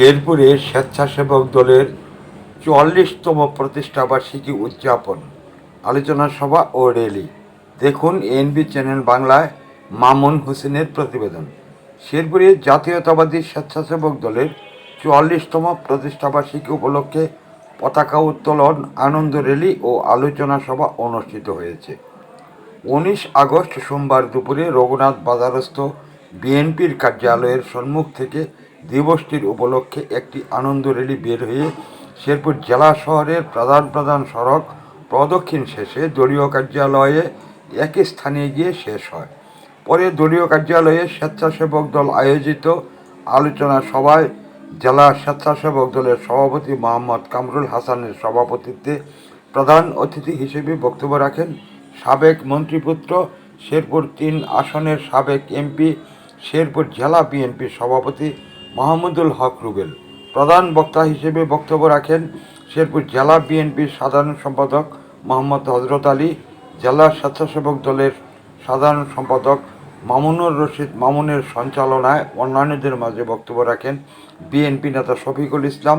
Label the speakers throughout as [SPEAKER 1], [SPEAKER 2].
[SPEAKER 1] শেরপুরে স্বেচ্ছাসেবক দলের চুয়াল্লিশতম প্রতিষ্ঠাবার্ষিকী উদযাপন, আলোচনা সভা ও র্যালি। দেখুন এনবি চ্যানেল বাংলায় মামুন হোসেনের প্রতিবেদন। শেরপুরে জাতীয়তাবাদী স্বেচ্ছাসেবক দলের চুয়াল্লিশতম প্রতিষ্ঠাবার্ষিকী উপলক্ষে পতাকা উত্তোলন, আনন্দ র্যালি ও আলোচনা সভা অনুষ্ঠিত হয়েছে। উনিশ আগস্ট সোমবার দুপুরে রঘুনাথ বাজারস্থ বিএনপির কার্যালয়ের সম্মুখ থেকে দিবসটির উপলক্ষে একটি আনন্দ র্যালি বের হয়ে শেরপুর জেলা শহরের প্রধান প্রধান সড়ক প্রদক্ষিণ শেষে দলীয় কার্যালয়ে একই স্থানে গিয়ে শেষ হয়। পরে দলীয় কার্যালয়ে স্বেচ্ছাসেবক দল আয়োজিত আলোচনা সভায় জেলা স্বেচ্ছাসেবক দলের সভাপতি মোহাম্মদ কামরুল হাসানের সভাপতিত্বে প্রধান অতিথি হিসেবে বক্তব্য রাখেন সাবেক মন্ত্রীপুত্র, শেরপুর তিন আসনের সাবেক এমপি, শেরপুর জেলা বিএনপির সভাপতি মাহমুদুল হক রুবেল। প্রধান বক্তা হিসেবে বক্তব্য রাখেন শেরপুর জেলা বিএনপির সাধারণ সম্পাদক মোহাম্মদ হজরত আলী, জেলা স্বেচ্ছাসেবক দলের সাধারণ সম্পাদক মামুনুর রশিদ মামুনের সঞ্চালনায় অন্যান্যদের মাঝে বক্তব্য রাখেন বিএনপি নেতা শফিকুল ইসলাম,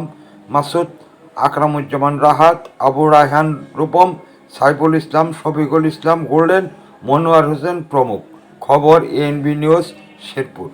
[SPEAKER 1] মাসুদ আকরামুজ্জামান রাহাত, আবু রায়হান রূপম, সাইফুল ইসলাম, শফিকুল ইসলাম গোল্ডেন, মনোয়ার হোসেন প্রমুখ। খবর এএনবি নিউজ শেরপুর।